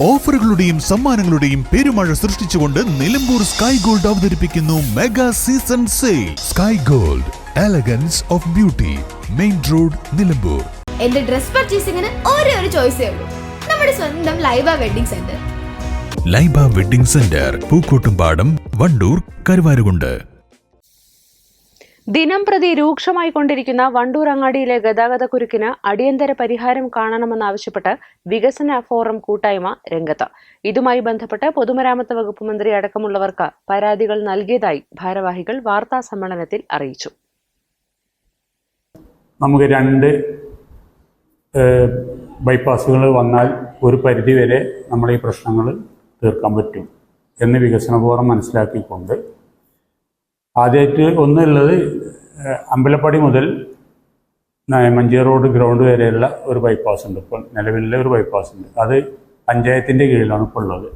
ഓഫറുകളുടെയും സമ്മാനങ്ങളുടെയും പെരുമഴ സൃഷ്ടിച്ചുകൊണ്ട് നിലമ്പൂർ സ്കൈ ഗോൾഡ് അവതരിപ്പിക്കുന്നു mega season sale. Sky gold elegance of beauty main road Nilambur. എന്റെ ഡ്രസ് പർച്ചേസിംഗിന് ഒരേ ഒരു ചോയ്സേ ഉള്ളൂ. നമ്മുടെ സ്വന്തം Laiba wedding centre. Laiba wedding centre Pookkottumpadam Wandoor Karuvarakundu. ദിനം പ്രതി രൂക്ഷമായി കൊണ്ടിരിക്കുന്ന വണ്ടൂർ അങ്ങാടിയിലെ ഗതാഗത കുരുക്കിന് അടിയന്തര പരിഹാരം കാണണമെന്നാവശ്യപ്പെട്ട് വികസന ഫോറം കൂട്ടായ്മ രംഗത്ത്. ഇതുമായി ബന്ധപ്പെട്ട് പൊതുമരാമത്ത് വകുപ്പ് മന്ത്രി അടക്കമുള്ളവർക്ക് പരാതികൾ നൽകിയതായി ഭാരവാഹികൾ വാർത്താ സമ്മേളനത്തിൽ അറിയിച്ചു. നമുക്ക് രണ്ട് ബൈപ്പാസുകൾ വന്നാൽ ഒരു പരിധിവരെ നമ്മുടെ ഈ പ്രശ്നങ്ങൾ തീർക്കാൻ പറ്റും എന്ന് വികസന ഫോറം മനസ്സിലാക്കിക്കൊണ്ട് ആദ്യമായിട്ട് ഒന്നുള്ളത് അമ്പലപ്പടി മുതൽ ന- റോഡ് ഗ്രൗണ്ട് വരെയുള്ള ഒരു ബൈപ്പാസ് ഉണ്ട്. ഇപ്പോൾ നിലവിലെ ഒരു ബൈപ്പാസ് ഉണ്ട്. അത് പഞ്ചായത്തിന്റെ കീഴിലാണ് ഇപ്പോൾ ഉള്ളത്.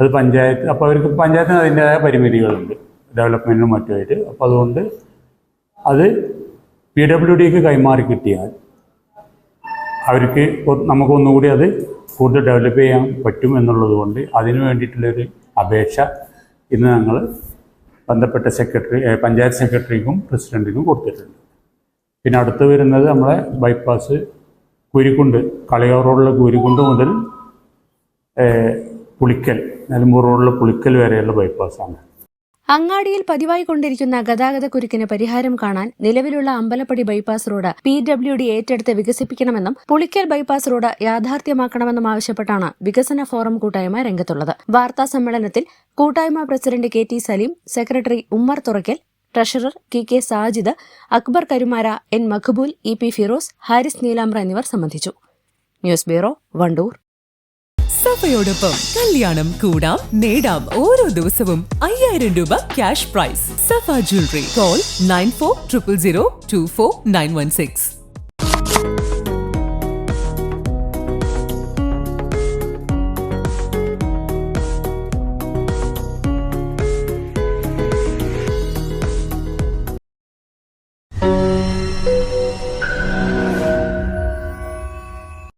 അത് പഞ്ചായത്ത് അപ്പോൾ അവർക്ക് പഞ്ചായത്തിന് അതിന്റെതായ പരിമിതികളുണ്ട്. ഡെവലപ്മെന്റിനും മറ്റുമായിട്ട്. അപ്പോൾ അതുകൊണ്ട് അത് പി ഡബ്ല്യു ഡിക്ക് കൈമാറി കിട്ടിയാൽ അവർക്ക് നമുക്കൊന്നുകൂടി അത് കൂടുതൽ ഡെവലപ്പ് ചെയ്യാൻ പറ്റും എന്നുള്ളത് കൊണ്ട് അതിനു വേണ്ടിയിട്ടുള്ളൊരു അപേക്ഷ ഇന്ന് ഞങ്ങൾ ബന്ധപ്പെട്ട സെക്രട്ടറി പഞ്ചായത്ത് സെക്രട്ടറിക്കും പ്രസിഡന്റിനും കൊടുത്തിട്ടുണ്ട്. പിന്നെ അടുത്ത് വരുന്നത് നമ്മളെ ബൈപ്പാസ് കുരിക്കുണ്ട്. കളിയാർ റോഡിലെ കുരിക്കുണ്ട് മുതൽ പുളിക്കൽ നിലമ്പൂർ റോഡിലെ പുളിക്കൽ വരെയുള്ള ബൈപ്പാസാണ് അങ്ങാടിയിൽ പതിവായി കൊണ്ടിരിക്കുന്ന ഗതാഗത കുരുക്കിന് പരിഹാരം കാണാൻ നിലവിലുള്ള Ambalappadi bypass road P W D ഏറ്റെടുത്ത് വികസിപ്പിക്കണമെന്നും പുളിക്കൽ ബൈപ്പാസ് റോഡ് യാഥാർത്ഥ്യമാക്കണമെന്നും ആവശ്യപ്പെട്ടാണ് വികസന ഫോറം കൂട്ടായ്മ രംഗത്തുള്ളത്. വാർത്താ സമ്മേളനത്തിൽ കൂട്ടായ്മ president K T Saleem secretary Ummer Thurakkal treasurer K K Sajid Akbar Karumara N Maqbool E P Firoz Haris Neelambra എന്നിവർ സംബന്ധിച്ചു. News bureau Wandoor. സഫയോടൊപ്പം കല്യാണം കൂടാം നേടാം ഓരോ ദിവസവും അയ്യായിരം രൂപ cash prize Safa jewellery call nine four triple zero two four nine one six